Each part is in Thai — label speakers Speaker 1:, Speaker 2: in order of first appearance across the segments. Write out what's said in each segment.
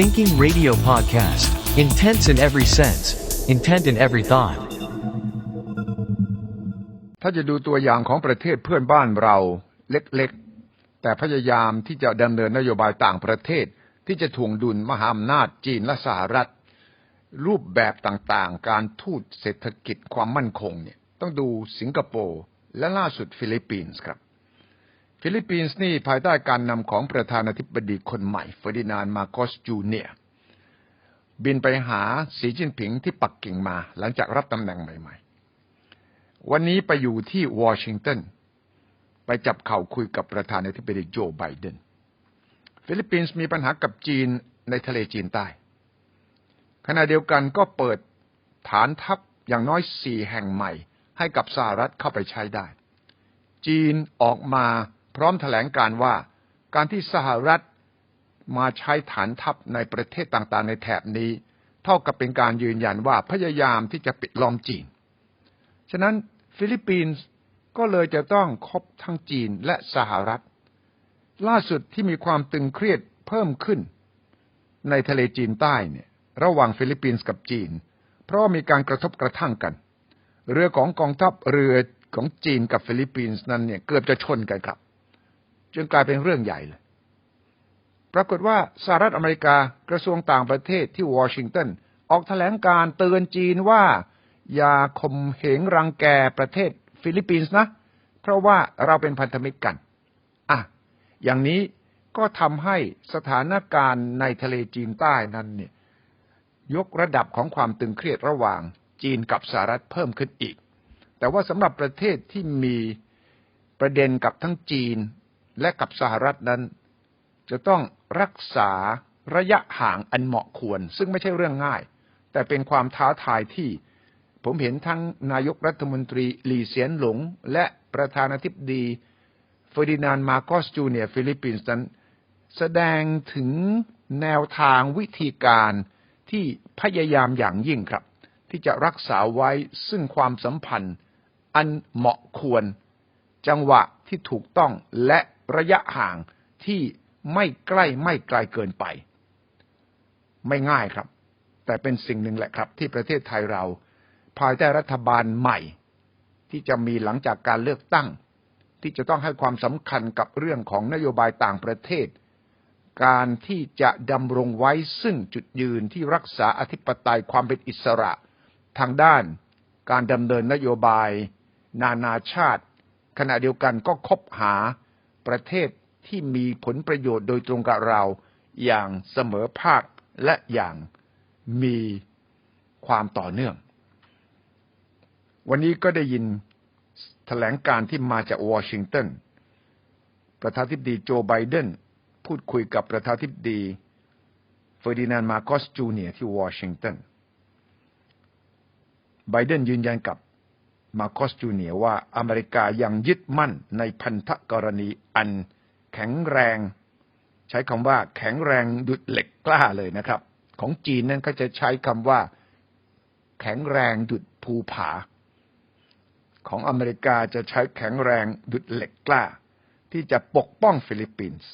Speaker 1: Thinking Radio Podcast. Intense in every sense. Intent in every thought.
Speaker 2: ถ้าจะดูตัวอย่างของประเทศเพื่อนบ้านเราเล็กๆ แต่พยายามที่จะดำเนินนโยบายต่างประเทศ ที่จะถ่วงดุลมหาอำนาจจีนและสหรัฐ รูปแบบต่างๆ การทูตเศรษฐกิจความมั่นคงเนี่ยต้องดูสิงคโปร์และล่าสุดฟิลิปปินส์ครับ ฟิลิปปินส์นี่ภายใต้การนำของประธานาธิบดีคนใหม่เฟอร์ดินานด์มาโกสจูเนียบินไปหาสีจิ้นผิงที่ปักกิ่งมาหลังจากรับตำแหน่งใหม่ ๆ วันนี้ไปอยู่ที่วอชิงตันไปจับเข่าคุยกับประธานาธิบดีโจไบเดน ฟิลิปปินส์มีปัญหากับจีนในทะเลจีนใต้ ขณะเดียวกันก็เปิดฐานทัพอย่างน้อยสี่แห่งใหม่ ให้กับสหรัฐเข้าไปใช้ได้ จีนออกมา พร้อมแถลงการว่าการที่สหรัฐมาใช้ฐานทัพในประเทศต่างๆ ในแถบนี้ เท่ากับเป็นการยืนยันว่าพยายามที่จะปิดล้อมจีน ฉะนั้นฟิลิปปินส์ก็เลยจะต้องคบทั้งจีนและสหรัฐ ล่าสุดที่มีความตึงเครียดเพิ่มขึ้น ในทะเลจีนใต้เนี่ยระหว่างฟิลิปปินส์กับจีน เพราะมีการกระทบกระทั่งกัน เรือของกองทัพเรือของจีนกับฟิลิปปินส์นั้นเนี่ยเกือบจะชนกันครับ จึงกลายเป็นเรื่องใหญ่เลย ปรากฏว่าสหรัฐอเมริกากระทรวงต่างประเทศที่วอชิงตันออกแถลงการเตือนจีนว่า อย่าข่มเหงรังแกประเทศฟิลิปปินส์นะ เพราะว่าเราเป็นพันธมิตรกัน อะ อย่างนี้ก็ทำให้สถานการณ์ในทะเลจีนใต้นั้นเนี่ยยกระดับของความตึงเครียดระหว่างจีนกับสหรัฐเพิ่มขึ้นอีก แต่ว่าสำหรับประเทศที่มีประเด็นกับทั้งจีน และกับสหรัฐนั้น จะต้องรักษาระยะห่างอันเหมาะควร ซึ่งไม่ใช่เรื่องง่าย แต่เป็นความท้าทายที่ ผมเห็นทั้งนายกรัฐมนตรีหลีเสียนหลง และประธานาธิบดีเฟอร์ดินานมาโกสจูเนียฟิลิปปินส์นั้น แสดงถึงแนวทางวิธีการที่พยายามอย่างยิ่งครับ ที่จะรักษาไว้ซึ่งความสัมพันธ์ อันเหมาะควร จังหวะที่ถูกต้องและ ระยะห่างที่ไม่ใกล้ไม่ไกลเกินไป ไม่ง่ายครับ แต่เป็นสิ่งหนึ่งแหละครับ ที่ประเทศไทยเรา ภายใต้รัฐบาลใหม่ ที่จะมีหลังจากการเลือกตั้ง ที่จะต้องให้ความสำคัญกับเรื่องของนโยบายต่างประเทศ การที่จะดำรงไว้ซึ่งจุดยืนที่รักษาอธิปไตยความเป็นอิสระ ทางด้านการดำเนินนโยบาย นานาชาติ ขณะเดียวกันก็คบหา ประเทศที่มีผลประโยชน์โดยตรงกับเราอย่างเสมอภาคและอย่างมีความต่อเนื่อง วันนี้ก็ได้ยินแถลงการที่มาจากวอชิงตัน ประธานาธิบดีโจไบเดนพูดคุยกับประธานาธิบดีเฟอร์ดินานด์มาโกสจูเนียที่วอชิงตัน ไบเดนยืนยันกับ มาโกสจูเนียว่าอเมริกายังยึดมั่นในพันธกรณีอันแข็งแรง ใช้คำว่าแข็งแรงดุดเหล็กกล้าเลยนะครับ ของจีนนั้นก็จะใช้คำว่า แข็งแรงดุดภูผา ของอเมริกาจะใช้แข็งแรงดุดเหล็กกล้า ที่จะปกป้องฟิลิปปินส์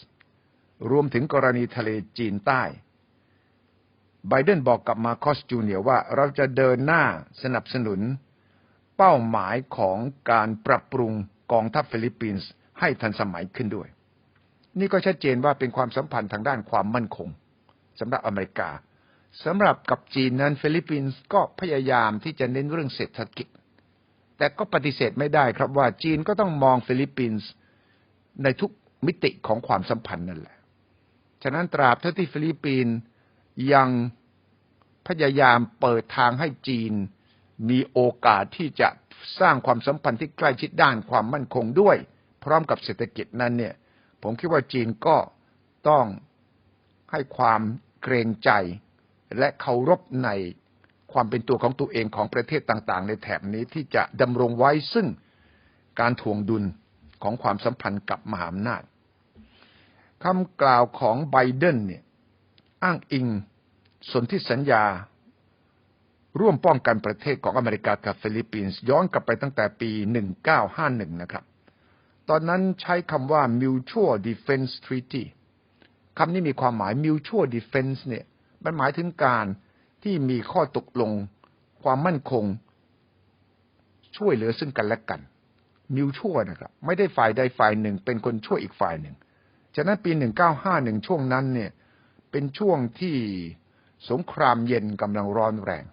Speaker 2: รวมถึงกรณีทะเลจีนใต้ไบเดนบอกกับมาคอสจูเนียว่าเราจะเดินหน้าสนับสนุน เป้าหมายของการปรับปรุงกองทัพฟิลิปปินส์ให้ทันสมัยขึ้นด้วย นี่ก็ชัดเจนว่าเป็นความสัมพันธ์ทางด้านความมั่นคงสำหรับอเมริกาสำหรับกับจีนนั้นฟิลิปปินส์ก็พยายามที่จะเน้นเรื่องเศรษฐกิจ แต่ก็ปฏิเสธไม่ได้ครับว่าจีนก็ต้องมองฟิลิปปินส์ในทุกมิติของความสัมพันธ์นั่นแหละ ฉะนั้นตราบเท่าที่ฟิลิปปินส์ยังพยายามเปิดทางให้จีน มีโอกาสที่จะสร้างความสัมพันธ์ที่ใกล้ชิดด้านความมั่นคงด้วย พร้อมกับเศรษฐกิจนั้นเนี่ย ผมคิดว่าจีนก็ต้องให้ความเกรงใจและเคารพในความเป็นตัวของตัวเองของประเทศต่างๆ ในแถบนี้ที่จะดำรงไว้ซึ่งการทวงดุลของความสัมพันธ์กับมหาอำนาจคำกล่าวของไบเดนเนี่ยอ้างอิงสนธิสัญญา ร่วมป้องกันประเทศของอเมริกากับฟิลิปปินส์ย้อนกลับไปตั้งแต่ปี 1951 นะครับ ตอนนั้นใช้คำว่า Mutual Defense Treaty คำนี้มีความหมาย mutual defense เนี่ย มันหมายถึงการที่มีข้อตกลง ความมั่นคง ช่วยเหลือซึ่งกันและกัน mutual นะครับ ไม่ได้ฝ่ายใดฝ่ายหนึ่ง เป็นคนช่วยอีกฝ่ายหนึ่ง ฉะนั้นปี 1951 ช่วงนั้นเนี่ย เป็นช่วงที่สงครามเย็นกำลังร้อนแรง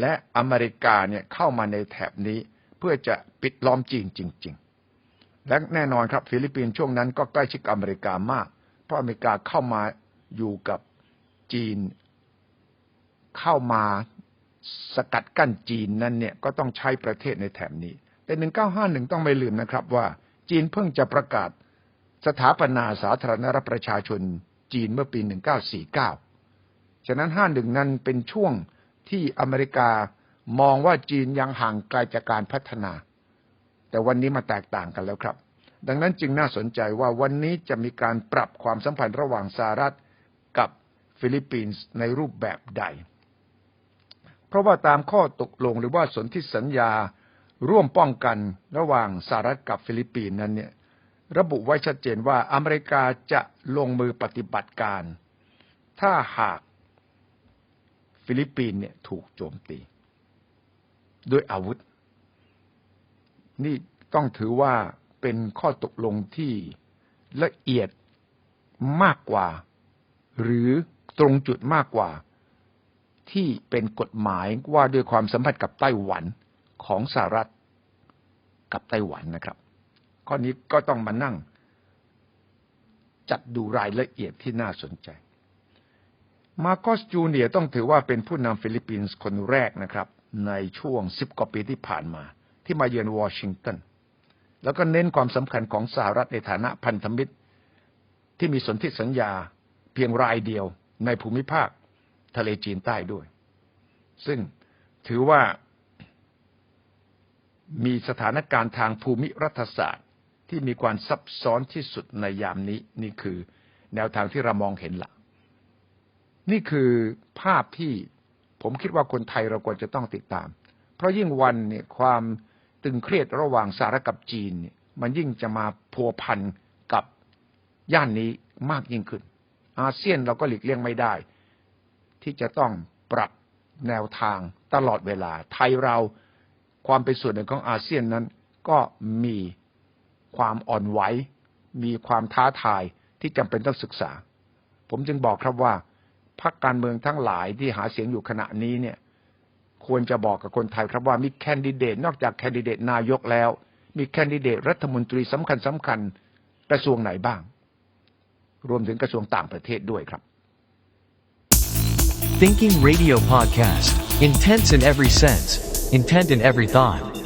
Speaker 2: และอเมริกาเนี่ยเข้ามาในแถบนี้เพื่อจะปิดล้อมจีนจริง ๆ และแน่นอนครับฟิลิปปินส์ช่วงนั้นก็ใกล้ชิดอเมริกามาก เพราะอเมริกาเข้ามาอยู่กับจีน เข้ามาสกัดกั้นจีนนั้นเนี่ยก็ต้องใช้ประเทศในแถบนี้ แต่ 1951 ต้องไม่ลืมนะครับว่า จีนเพิ่งจะประกาศสถาปนาสาธารณรัฐประชาชนจีนเมื่อปี 1949 ฉะนั้น 51 นั้นเป็นช่วง ที่อเมริกามองว่าจีนยังห่างไกลจากการพัฒนา แต่วันนี้มาแตกต่างกันแล้วครับ ดังนั้นจึงน่าสนใจว่าวันนี้จะมีการปรับความสัมพันธ์ระหว่างสหรัฐกับฟิลิปปินส์ในรูปแบบใด เพราะว่าตามข้อตกลงหรือว่าสนธิสัญญาร่วมป้องกันระหว่างสหรัฐกับฟิลิปปินส์นั้นเนี่ยระบุไว้ชัดเจนว่าอเมริกาจะลงมือปฏิบัติการ ถ้าหาก ฟิลิปปินส์เนี่ยถูกโจมตี ด้วยอาวุธ นี่ต้องถือว่าเป็นข้อตกลงที่ละเอียดมากกว่า หรือตรงจุดมากกว่า ที่เป็นกฎหมายว่าด้วยความสัมพันธ์กับไต้หวันของสหรัฐกับไต้หวันนะครับ ข้อนี้ก็ต้องมานั่ง จัดดูรายละเอียดที่น่าสนใจ มาโกสจูเนียต้องถือว่าเป็นผู้นำฟิลิปปินส์คนแรกนะครับ ในช่วงสิบกว่าปีที่ผ่านมา ที่มาเยือนวอชิงตันแล้วก็เน้นความสำคัญของสหรัฐในฐานะพันธมิตร ที่มีสนธิสัญญาเพียงรายเดียวในภูมิภาคทะเลจีนใต้ด้วย ซึ่งถือว่ามีสถานการณ์ทางภูมิรัฐศาสตร์ ที่มีความซับซ้อนที่สุดในยามนี้นี่คือแนวทางที่เรามองเห็นละ นี่คือภาพที่ผมคิดว่าคนไทยเราควรจะต้องติดตาม เพราะยิ่งวันเนี่ยความตึงเครียดระหว่างสหรัฐกับจีนเนี่ยมันยิ่งจะมาพัวพันกับย่านนี้มากยิ่งขึ้น อาเซียนเราก็หลีกเลี่ยงไม่ได้ ที่จะต้องปรับแนวทางตลอดเวลา ไทยเราความเป็นส่วนหนึ่งของอาเซียนนั้น ก็มีความอ่อนไหวมีความท้าทายที่จำเป็นต้องศึกษา ผมจึงบอกครับว่า พรรคการเมืองทั้งหลายที่หาเสียงอยู่ขณะนี้เนี่ย ควรจะบอกกับคนไทยครับว่ามีแคนดิเดต นอกจากแคนดิเดตนายกแล้ว มีแคนดิเดตรัฐมนตรีสำคัญสำคัญกระทรวงไหนบ้าง รวมถึงกระทรวงต่างประเทศด้วยครับ
Speaker 1: Thinking Radio Podcast. Intense in every sense, intent in every thought.